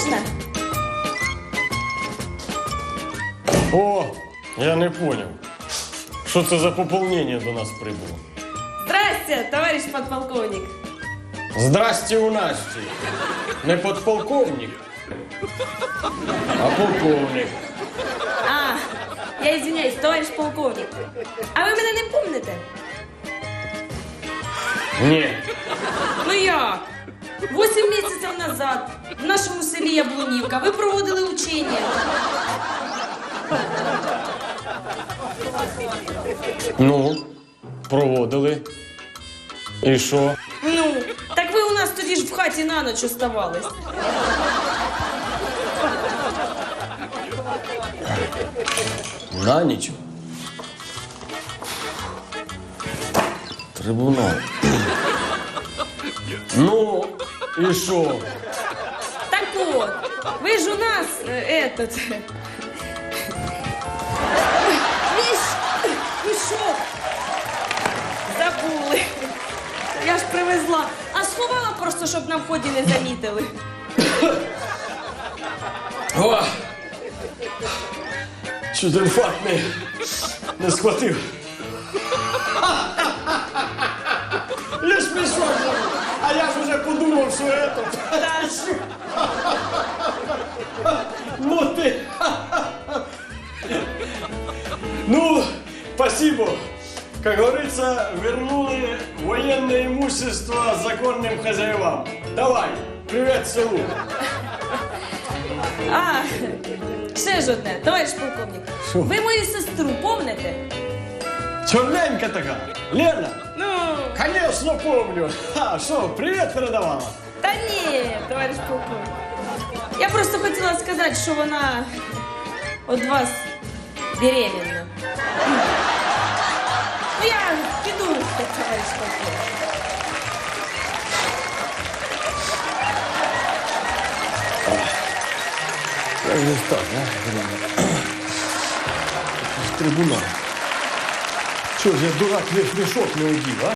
Серьезно? О, я не понял. Что это за пополнение до нас прибыло? Здрасте, товарищ подполковник. Здрасте у Насти. Не подполковник, а полковник. А, я извиняюсь, товарищ полковник. А вы меня не помните? Ні. Ну як? Восемь місяців назад в нашому селі Яблунівка ви проводили учення. Ну, проводили. І що? Ну, так ви у нас тоді ж в хаті на ніч оставались. На ніч. Трибунал. Ну, і що? Так от, ви ж у нас е, этот. Ви що? Забули. Я ж привезла. А сховала просто, щоб на вході не замітили. О! Чуть інфаркт не, не схватив. Ж уже що это. Ну ти. Ну, спасибо. Как говорится, вернули военное имущество законным хозяевам. Давай, привет селу. А, ще ж одне, товариш полковник. Що? Ви мою сестру помните? Чорненька така. Лена. Ну, Конечно, помню. А, что, привет передавала? та ні, товариш полковник. Я просто хотіла сказати, що вона від вас беременна. Ну, я піду, товариш полковник. Як же ж так, а? Трибунал. Що ж я дурак весь мішок не одів, а?